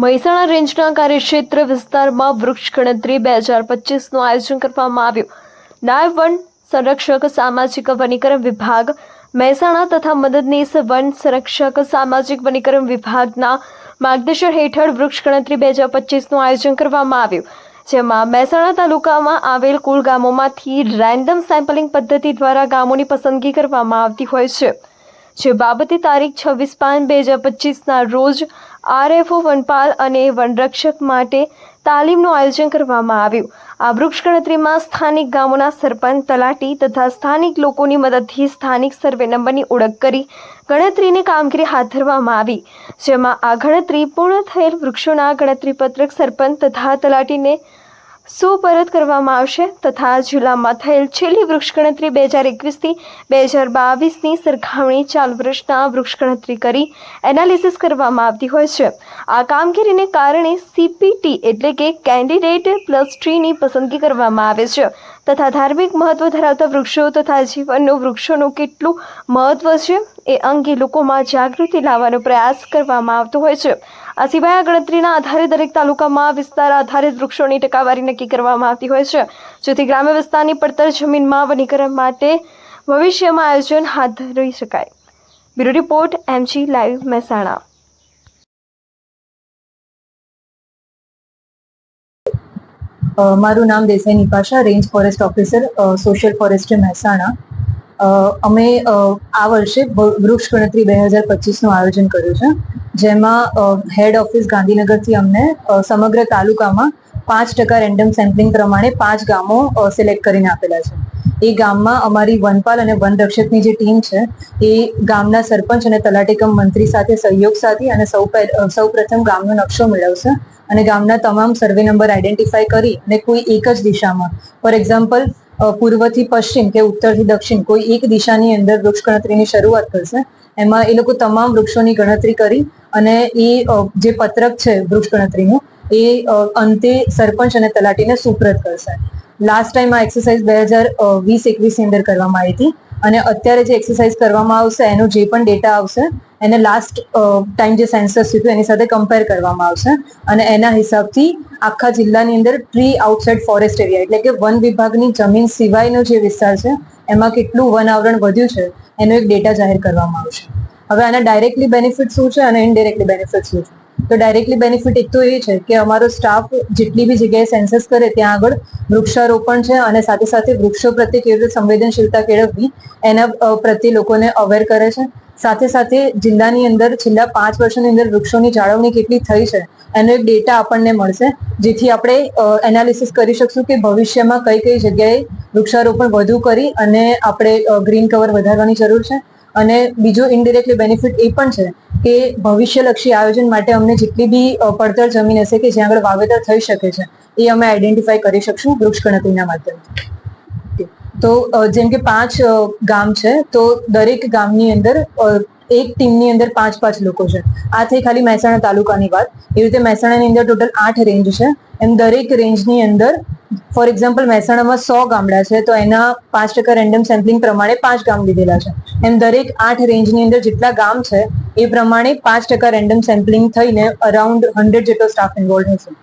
મહેસાણા રેન્જના કાર્યક્ષેત્ર વિસ્તારમાં વૃક્ષ ગણતરી બે હજાર પચીસનું આયોજન કરવામાં આવ્યું. નાયબ વન સંરક્ષક, સામાજિક વનીકરણ વિભાગ, મહેસાણા તથા મદદનીશ વન સંરક્ષક, સામાજિક વનીકરણ વિભાગના માર્ગદર્શન હેઠળ વૃક્ષ ગણતરી બે હજાર પચીસનું આયોજન કરવામાં આવ્યું. જેમાં મહેસાણા તાલુકામાં આવેલ કુલ ગામોમાંથી રેન્ડમ સેમ્પલિંગ પદ્ધતિ દ્વારા ગામોની પસંદગી કરવામાં આવતી હોય છે. જે બાબતે તારીખ છવ્વીસ પાંચ બે હજાર પચીસના રોજ આરએફઓ વનપાલ અને વનરક્ષક માટે તાલીમનું આયોજન કરવામાં આવ્યું. આ વૃક્ષ ગણતરીમાં સ્થાનિક ગામોના સરપંચ, તલાટી તથા સ્થાનિક લોકોની મદદથી સ્થાનિક સર્વે નંબરની ઓળખ કરી ગણતરીની કામગીરી હાથ ધરવામાં આવી, જેમાં આ ગણતરી પૂર્ણ થયેલ વૃક્ષોના ગણતરી પત્રક સરપંચ તથા તલાટીને સુપરત કરવામાં આવશે તથા જિલ્લામાં થયેલ છેલ્લી વૃક્ષ ગણતરી બે હજાર એકવીસથી બે હજાર બાવીસની સરખામણી ચાલુ વર્ષના વૃક્ષ ગણતરી કરી એનાલિસિસ કરવામાં આવતી હોય છે. આ કામગીરીને કારણે સીપીટી એટલે કે કેન્ડિડેટ પ્લસ ટ્રીની પસંદગી કરવામાં આવે છે. તથા ધાર્મિક મહત્વ ધરાવતા વૃક્ષો તથા જીવનનું વૃક્ષોનું કેટલું મહત્વ છે એ અંગે લોકોમાં જાગૃતિ લાવવાનો પ્રયાસ કરવામાં આવતો હોય છે. આ સિવાય આ ગણતરીના આધારે દરેક તાલુકામાં વિસ્તાર આધારિત વૃક્ષોની ટકાવારી નક્કી કરવામાં આવતી હોય છે. જેથી ગ્રામ્ય વિસ્તારની પડતર જમીનમાં વનીકરણ માટે ભવિષ્યમાં આયોજન હાથ ધરી શકાય. Bureau report, MG live Mehsana. મારું નામ Desai Nipasha, range forest officer social forestry Mehsana. અમે આ વર્ષે વૃક્ષ ગણતરી બે હજાર પચીસનું આયોજન કર્યું છે, જેમાં હેડ ઓફિસ ગાંધીનગરથી અમને સમગ્ર તાલુકામાં પાંચ ટકા રેન્ડમ સેમ્પલિંગ પ્રમાણે પાંચ ગામો સિલેક્ટ કરીને આપેલા છે. એ ગામમાં અમારી વનપાલ અને વનરક્ષકની જે ટીમ છે, એ ગામના સરપંચ અને તલાટીકમ મંત્રી સાથે, સહયોગ સાથે અને સૌ સૌ પ્રથમ ગામનો નકશો મેળવશે અને ગામના તમામ સર્વે નંબર આઈડેન્ટિફાઈ કરી અને કોઈ એક જ દિશામાં. ફોર એક્ઝામ્પલ પૂર્વથી પશ્ચિમ કે ઉત્તરથી દક્ષિણ કોઈ એક દિશાની અંદર વૃક્ષ ગણતરીની શરૂઆત કરશે. એમાં એ લોકો તમામ વૃક્ષોની ગણતરી કરી અને એ જે પત્રક છે વૃક્ષ ગણતરીનું એ અંતે સરપંચ અને તલાટીને સુપ્રત કરશે. લાસ્ટ ટાઈમ આ એક્સરસાઇઝ બે હજાર વીસ એકવીસની અંદર કરવામાં આવી હતી. અને અત્યારે જે એક્સરસાઇઝ કરવામાં આવશે, એનો જે પણ ડેટા આવશે, એને લાસ્ટ ટાઈમ જે સેન્સસ થયું એની સાથે કમ્પેર કરવામાં આવશે. અને એના હિસાબથી આખા જિલ્લાની અંદર ટ્રી આઉટસાઇડ ફોરેસ્ટ એરિયા એટલે કે વન વિભાગની જમીન સિવાયનો જે વિસ્તાર છે, એમાં કેટલું વન આવરણ વધ્યું છે, એનો એક ડેટા જાહેર કરવામાં આવશે. હવે આના ડાયરેક્ટલી બેનિફિટ શું છે અને ઇનડાયરેક્ટલી બેનિફિટ શું છે? તો ડાયરેક્ટલી બેનિફિટ એક તો એ છે કે અમારો સ્ટાફ જેટલી બી જગ્યાએ સેન્સસ કરે ત્યાં આગળ વૃક્ષારોપણ છે અને સાથે સાથે વૃક્ષો પ્રત્યે કેવી રીતે સંવેદનશીલતા કેળવવી એના પ્રત્યે લોકોને અવેર કરે છે. સાથે સાથે જિલ્લાની અંદર છેલ્લા પાંચ વર્ષની અંદર વૃક્ષોની જાળવણી કેટલી થઈ છે એનો એક ડેટા આપણને મળશે જેથી આપણે એનાલિસિસ કરી શકશું કે ભવિષ્યમાં કઈ કઈ જગ્યાએ વૃક્ષારોપણ વધુ કરી અને આપણે ગ્રીન કવર વધારવાની જરૂર છે. અને બીજો ઇનડિરેક્ટલી બેનિફિટ એ પણ છે કે ભવિષ્યલક્ષી આયોજન માટે અમને જેટલી બી પડતર જમીન હશે કે જ્યાં આગળ વાવેતર થઈ શકે છે, એ અમે આઈડેન્ટિફાઈ કરી શકશું વૃક્ષ ગણતરીના માધ્યમથી. તો જેમ કે પાંચ ગામ છે, તો દરેક ગામની અંદર એક ટીમની અંદર પાંચ પાંચ લોકો છે. આ થઈ ખાલી મહેસાણા તાલુકાની વાત. એવી રીતે મહેસાણાની અંદર ટોટલ આઠ રેન્જ છે. એમ દરેક રેન્જની અંદર ફોર એક્ઝામ્પલ મહેસાણામાં સો ગામડા છે, તો એના પાંચ ટકા રેન્ડમ સેમ્પલિંગ પ્રમાણે પાંચ ગામ લીધેલા છે. એમ દરેક આઠ રેન્જની અંદર જેટલા ગામ છે, એ પ્રમાણે પાંચ ટકા રેન્ડમ સેમ્પલિંગ થઈને અરાઉન્ડ હંડ્રેડ જેટલો સ્ટાફ ઇન્વોલ્વ હશે.